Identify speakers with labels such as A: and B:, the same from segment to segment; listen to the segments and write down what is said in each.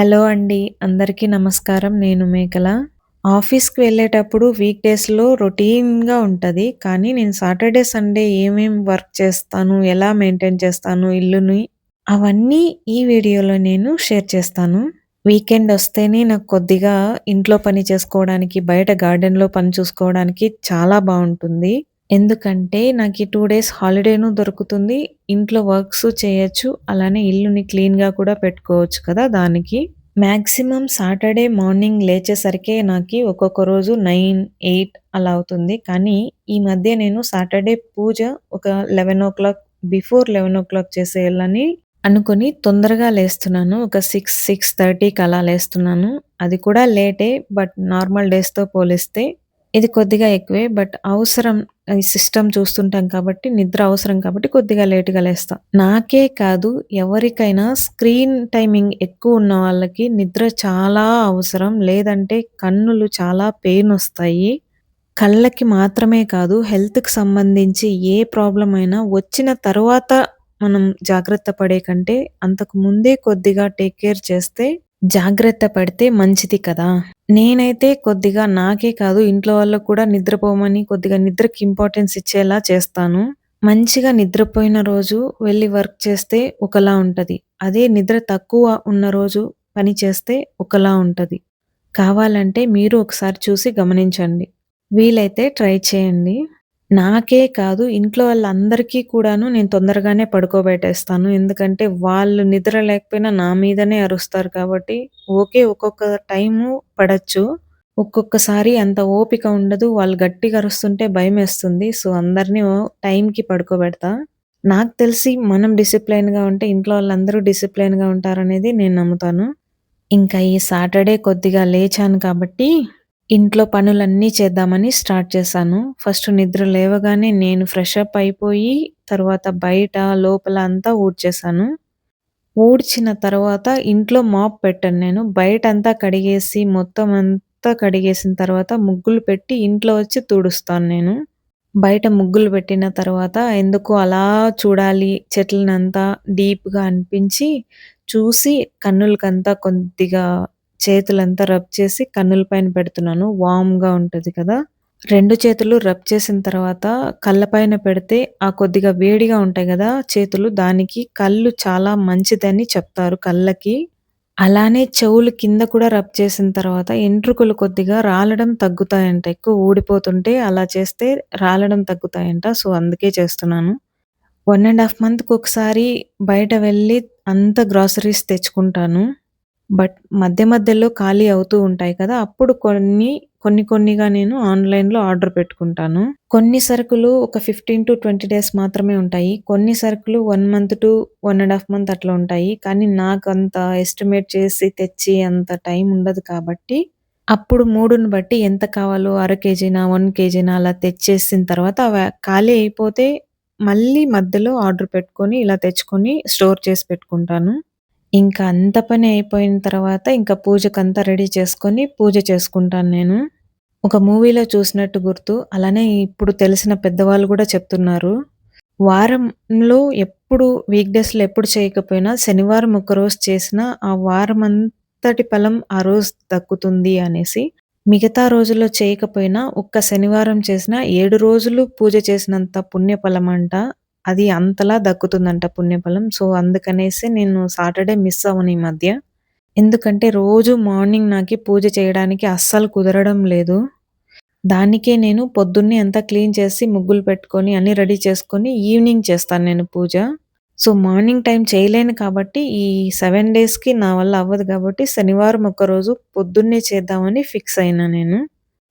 A: Hello అండి. అందరికీ నమస్కారం. నేను మేకల. ఆఫీస్‌కి వెళ్ళేటప్పుడు వీక్ డేస్‌లో రొటీన్‌గా ఉంటుంది కానీ నేను సాటర్‌డే, సండే ఏమేం వర్క్ చేస్తాను, ఎలా మెయింటైన్ చేస్తాను ఇల్లుని, అవన్నీ ఈ వీడియోలో నేను షేర్ చేస్తాను. వీకెండ్ వస్తేనే నాకు కొద్దిగా ఇంట్లో పని చేసుకోవడానికి, బయట గార్డెన్‌లో పని చూసుకోవడానికి చాలా బాగుంటుంది ఎందుకంటే నాకీ 2 డేస్ హాలిడేను దొరుకుతుంది. ఇంట్లో వర్క్సు చేయొచ్చు. అలానే ఇల్లుని క్లీన్‌గా కూడా పెట్టుకోవచ్చు కదా! దానికి. మాక్సిమం సాటర్‌డే మార్నింగ్ లేచేసరికే నాకి ఒక్కొక్క రోజు 9, 8 అలా అవుతుంది. కానీ ఈ మధ్య నేను సాటర్‌డే పూజ ఒక 11:00 బిఫోర్ 11:00 చేసేయాలని అనుకుని తొందరగా లేస్తున్నాను. ఒక 6, 6:30కి అలా లేస్తున్నాను. అది కూడా లేటే. బట్ నార్మల్ డేస్‌తో పోలిస్తే ఇది కొద్దిగా ఎక్కువే. బట్ అవసరం ఈ సిస్టమ్ చూస్తుంటాం కాబట్టి, నిద్ర అవసరం కాబట్టి కొద్దిగా లేట్‌గా లేస్తాం నాకే కాదు ఎవరికైనా స్క్రీన్ టైమింగ్ ఎక్కువ ఉన్న వాళ్ళకి నిద్ర చాలా అవసరం. లేదంటే కన్నులు చాలా పెయినొస్తాయి. కళ్ళకి మాత్రమే కాదు హెల్త్‌కి సంబంధించి ఏ ప్రాబ్లం అయినా వచ్చిన తర్వాత మనం జాగ్రత్త పడే కంటే, అంతకు ముందే కొద్దిగా టేక్ కేర్ చేస్తే జాగ్రత్త పడితే మంచిది కదా! నేనైతే కొద్దిగా నాకే కాదు ఇంట్లో వాళ్ళకి కూడా నిద్రపోమని కొద్దిగా నిద్రకి ఇంపార్టెన్స్ ఇచ్చేలా చేస్తాను. మంచిగా నిద్రపోయిన రోజు వెళ్ళి వర్క్ చేస్తే ఒకలా ఉంటుంది అదే నిద్ర తక్కువ ఉన్న రోజు పని చేస్తే ఒకలా ఉంటుంది కావాలంటే మీరు ఒకసారి చూసి గమనించండి. వీలైతే ట్రై చేయండి. నాకే కాదు ఇంట్లో వాళ్ళందరికీ కూడాను నేను తొందరగానే పడుకోబెట్టేస్తాను. ఎందుకంటే వాళ్ళు నిద్ర లేకపోయినా నా మీదనే అరుస్తారు కాబట్టి ఓకే. ఒక్కొక్క టైము పడొచ్చు. ఒక్కొక్కసారి అంత ఓపిక ఉండదు. వాళ్ళు గట్టిగా అరుస్తుంటే భయమేస్తుంది. సో, అందరిని ఓ టైంకి పడుకోబెడతా. నాకు తెలిసి మనం డిసిప్లైన్‌గా ఉంటే ఇంట్లో వాళ్ళందరూ డిసిప్లైన్‌గా ఉంటారనేది నేను నమ్ముతాను. ఇంకా ఈ సాటర్‌డే కొద్దిగా లేచాను కాబట్టి ఇంట్లో పనులన్నీ చేద్దామని స్టార్ట్ చేశాను. ఫస్ట్ నిద్ర లేవగానే నేను ఫ్రెష్ అప్ అయిపోయి తర్వాత బయట, లోపల అంతా ఊడ్చేశాను. ఊడ్చిన తర్వాత ఇంట్లో మాప్ పెట్టాను నేను. బయట అంతా కడిగేసి మొత్తం అంతా కడిగేసిన తర్వాత ముగ్గులు పెట్టి ఇంట్లో వచ్చి తుడుస్తాను నేను. బయట ముగ్గులు పెట్టిన తర్వాత ఎందుకు అలా చూడాలి చెట్లనంతా డీప్‌గా అనిపించి చూసి కన్నులకంతా కొద్దిగా చేతులంతా రబ్ చేసి కన్నుల పైన పెడుతున్నాను. వామ్గా ఉంటుంది కదా! రెండు చేతులు రబ్ చేసిన తర్వాత కళ్ళ పైన పెడితే ఆ కొద్దిగా వేడిగా ఉంటాయి కదా చేతులు దానికి కళ్ళు చాలా మంచిదని చెప్తారు కళ్ళకి. అలానే చెవులు కింద కూడా రబ్ చేసిన తర్వాత ఎంట్రుకలు కొద్దిగా రాలడం తగ్గుతాయంట. ఎక్కువ ఊడిపోతుంటే అలా చేస్తే రాలడం తగ్గుతాయంట. సో, అందుకే చేస్తున్నాను. వన్ అండ్ హాఫ్ మంత్కి ఒకసారి బయట వెళ్ళి అంత గ్రాసరీస్ తెచ్చుకుంటాను. బట్ మధ్య మధ్యలో ఖాళీ అవుతూ ఉంటాయి కదా! అప్పుడు కొన్ని, కొన్ని కొన్నిగా నేను ఆన్‌లైన్‌లో ఆర్డర్ పెట్టుకుంటాను. కొన్ని సరుకులు ఒక 15-20 డేస్ మాత్రమే ఉంటాయి. కొన్ని సరుకులు one month to one and half month అట్లా ఉంటాయి. కానీ నాకు అంత ఎస్టిమేట్ చేసి తెచ్చి అంత టైం ఉండదు కాబట్టి, అప్పుడు మూడుని బట్టి ఎంత కావాలో అర కేజీనా, వన్ కేజీనా అలా తెచ్చేసిన తర్వాత అవి ఖాళీ అయిపోతే మళ్ళీ మధ్యలో ఆర్డర్ పెట్టుకొని ఇలా తెచ్చుకొని స్టోర్ చేసి పెట్టుకుంటాను. ఇంకా అంత పని అయిపోయిన తర్వాత ఇంకా పూజకంతా రెడీ చేసుకొని పూజ చేసుకుంటాను నేను. ఒక మూవీలో చూసినట్టు గుర్తు. అలానే ఇప్పుడు తెలిసిన పెద్దవాళ్ళు గూడా చెప్తున్నారు. వారంలో ఎప్పుడు వీక్‌డేస్‌లో ఎప్పుడు చేయకపోయినా శనివారం ఒకరోజు చేసినా ఆ వారమంతటి ఫలం ఆ రోజు దక్కుతుంది అనేసి. మిగతా రోజుల్లో చేయకపోయినా ఒక్క శనివారం చేసినా 7 రోజులు పూజ చేసినంత పుణ్యఫలమంట. అది అంతలా దక్కుతుందంట పుణ్యఫలం. సో, అందుకనేసి నేను సాటర్‌డే మిస్ అవ్వను ఈ మధ్య. ఎందుకంటే రోజు మార్నింగ్ నాకు పూజ చేయడానికి అస్సలు కుదరడం లేదు. దానికే నేను పొద్దున్నే అంతా క్లీన్ చేసి ముగ్గులు పెట్టుకొని అన్నీ రెడీ చేసుకొని ఈవినింగ్ చేస్తాను నేను పూజ. సో, మార్నింగ్ టైం చేయలేను కాబట్టి ఈ సెవెన్ డేస్‌కి నా వల్ల అవ్వదు కాబట్టి శనివారం ఒక్కరోజు పొద్దున్నే చేద్దామని ఫిక్స్ అయినా నేను.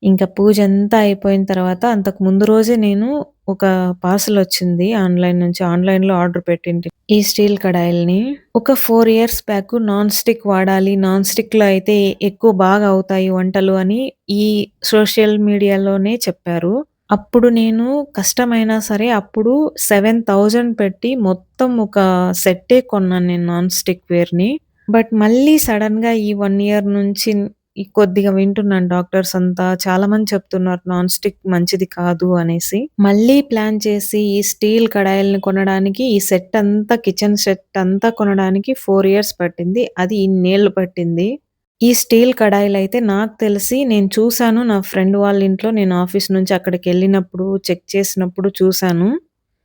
A: ఇంకా పూజ అంతా అయిపోయిన తర్వాత అంతకు ముందు రోజే నేను ఒక పార్సెల్ వచ్చింది ఆన్‌లైన్ నుంచి. ఆన్‌లైన్‌లో ఆర్డర్ పెట్టింటి. ఈ స్టీల్ కడాయిల్ని. ఒక four years back non stick వాడాలి. నాన్ స్టిక్‌లో అయితే ఎక్కువ బాగా అవుతాయి వంటలు అని ఈ సోషల్ మీడియాలోనే చెప్పారు. అప్పుడు నేను కష్టమైనా సరే అప్పుడు 7000 పెట్టి మొత్తం ఒక సెట్టే కొన్నాను నేను నాన్ స్టిక్ వేర్‌ని. బట్ మళ్ళీ సడన్గా ఈ వన్ ఇయర్ నుంచి ఈ కొద్దిగా వింటున్నాను డాక్టర్స్ అంతా చాలా మంది చెప్తున్నారు నాన్ స్టిక్ మంచిది కాదు అనేసి. మళ్ళీ ప్లాన్ చేసి ఈ స్టీల్ కడాయిల్ని కొనడానికి ఈ సెట్ అంతా కిచెన్ సెట్ అంతా కొనడానికి ఫోర్ ఇయర్స్ పట్టింది. అది ఇన్నేళ్ళు పట్టింది. ఈ స్టీల్ కడాయిలు అయితే నాకు తెలిసి నేను చూశాను నా ఫ్రెండ్ వాళ్ళ ఇంట్లో నేను ఆఫీస్ నుంచి అక్కడికి వెళ్ళినప్పుడు చెక్ చేసినప్పుడు చూశాను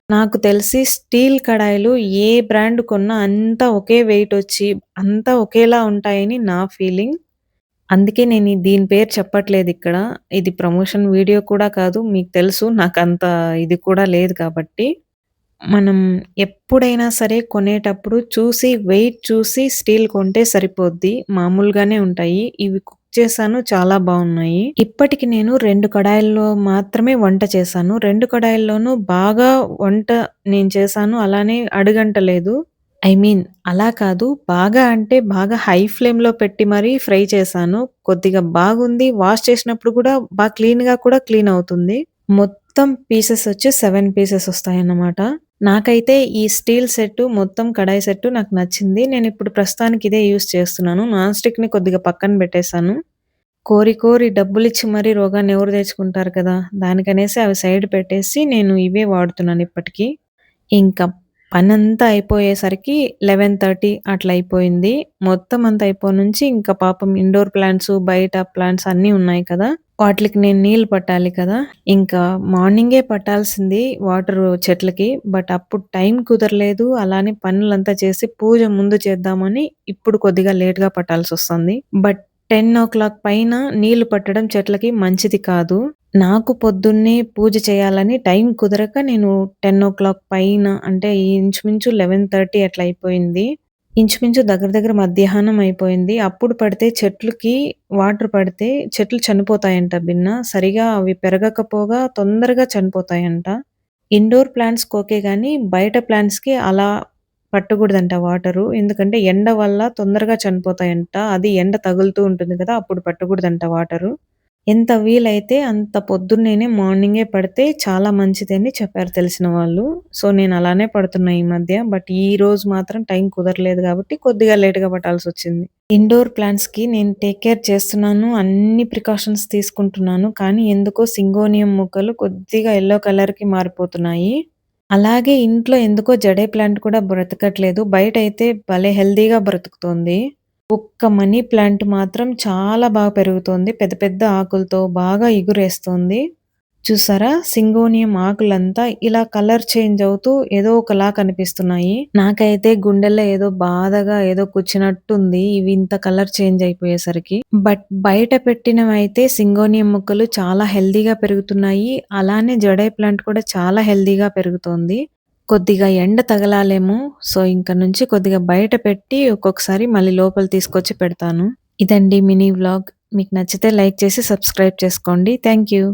A: నాకు తెలిసి స్టీల్ కడాయిలు ఏ బ్రాండ్ కొన్నా అంతా ఒకే వెయిట్ వచ్చి అంతా ఒకేలా ఉంటాయని నా ఫీలింగ్. అందుకే నేను దీని పేరు చెప్పట్లేదు ఇక్కడ ఇది ప్రమోషన్ వీడియో కూడా కాదు. మీకు తెలుసు నాకంత ఇది కూడా లేదు కాబట్టి. మనం ఎప్పుడైనా సరే కొనేటప్పుడు చూసి వెయిట్ చూసి స్టీల్ కొంటే సరిపోద్ది. మామూలుగానే ఉంటాయి. ఇవి కుక్ చేశాను చాలా బావున్నాయి. ఇప్పటికి నేను 2 కడాయిల్లో మాత్రమే వంట చేశాను. 2 కడాయిల్లోనూ బాగా వంట నేను చేశాను. అలానే అడుగంటలేదు. ఐ మీన్ అలా కాదు. బాగా అంటే బాగా హై ఫ్లేమ్‌లో పెట్టి మరీ ఫ్రై చేశాను. కొద్దిగా బాగుంది. వాష్ చేసినప్పుడు కూడా బా క్లీన్‌గా కూడా క్లీన్ అవుతుంది. మొత్తం పీసెస్ వచ్చి 7 పీసెస్ వస్తాయన్నమాట. నాకైతే ఈ స్టీల్ సెట్టు మొత్తం కడాయి సెట్టు నాకు నచ్చింది. నేనిప్పుడు ప్రస్తుతానికి ఇదే యూజ్ చేస్తున్నాను. నాన్ స్టిక్‌ని కొద్దిగా పక్కన పెట్టేశాను. కోరి కోరి డబ్బులిచ్చి మరీ రోగాన్ని ఎవరు తెచ్చుకుంటారు కదా! దానికనేసి అవి సైడ్ పెట్టేసి నేను ఇవే వాడుతున్నాను ఇప్పటికి. ఇంకా పనంతా అయిపోయేసరికి 11:30 అట్లా అయిపోయింది. మొత్తం అంతా అయిపోనుంచి ఇంకా పాపం ఇండోర్ ప్లాంట్స్, బయట ప్లాంట్స్ అన్నీ ఉన్నాయి కదా! వాటిలికి నేను నీళ్ళు పట్టాలి కదా! ఇంకా మార్నింగే పట్టాల్సింది వాటరు చెట్లకి. బట్ అప్పుడు టైం కుదరలేదు. అలానే పనులంతా చేసి పూజ ముందు చేద్దామని ఇప్పుడు కొద్దిగా లేట్‌గా పట్టాల్సొస్తుంది. బట్ 10:00 పైన నీళ్ళు పట్టడం చెట్లకి మంచిది కాదు. నాకు పొద్దున్నే పూజ చేయాలని టైం కుదరక నేను 10:00 పైన అంటే ఇంచుమించు 11:30 అట్లా అయిపోయింది. ఇంచుమించు దగ్గర దగ్గర మధ్యాహ్నం అయిపోయింది. అప్పుడు పడితే చెట్లుకి వాటర్ పడితే చెట్లు చనిపోతాయంట భిన్న. సరిగా అవి పెరగకపోగా తొందరగా చనిపోతాయంట. ఇండోర్ ప్లాంట్స్‌కి ఓకే కానీ బయట ప్లాంట్స్‌కి అలా పట్టకూడదంట వాటరు. ఎందుకంటే ఎండ వల్ల తొందరగా చనిపోతాయంట. అది ఎండ తగులుతూ ఉంటుంది కదా! అప్పుడు పట్టకూడదంట వాటరు. ఎంత వీలైతే అంత పొద్దున్నేనే మార్నింగే పడితే చాలా మంచిది అని చెప్పారు తెలిసిన వాళ్ళు. సో, నేను అలానే పడుతున్నా ఈ మధ్య. బట్ ఈ రోజు మాత్రం టైం కుదరలేదు కాబట్టి కొద్దిగా లేట్‌గా పట్టాల్సొచ్చింది. ఇండోర్ ప్లాంట్స్‌కి నేను టేక్ కేర్ చేస్తున్నాను. అన్ని ప్రికాషన్స్ తీసుకుంటున్నాను. కానీ ఎందుకో సింగోనియం మొక్కలు కొద్దిగా ఎల్లో కలర్‌కి మారిపోతున్నాయి. అలాగే ఇంట్లో ఎందుకో జడే ప్లాంట్ కూడా బ్రతకట్లేదు. బయటైతే భలే హెల్తీగా బ్రతుకుతోంది. ఒక్క మనీ ప్లాంట్ మాత్రం చాలా బాగా పెరుగుతోంది. పెద్ద పెద్ద ఆకులతో బాగా ఎగురేస్తోంది చూసారా? సింగోనియం ఆకులంతా ఇలా కలర్ చేంజ్ అవుతూ ఏదో ఒకలా కనిపిస్తున్నాయి. నాకైతే గుండెల్లో ఏదో బాధగా ఏదో కూర్చున్నట్టుంది ఇవి ఇంత కలర్ చేంజ్ అయిపోయేసరికి. బట్ బయట పెట్టినవైతే సింగోనియం మొక్కలు చాలా హెల్దీగా పెరుగుతున్నాయి. అలానే జడై ప్లాంట్ కూడా చాలా హెల్దీగా పెరుగుతోంది. కొద్దిగా ఎండ తగలాలేమో! సో, ఇంక నుంచి కొద్దిగా బయట పెట్టి ఒక్కొక్కసారి మళ్ళీ లోపల తీసుకొచ్చి పెడతాను. ఇదండి మినీ వ్లాగ్. మీకు నచ్చితే లైక్ చేసి సబ్స్క్రైబ్ చేసుకోండి. Thank you.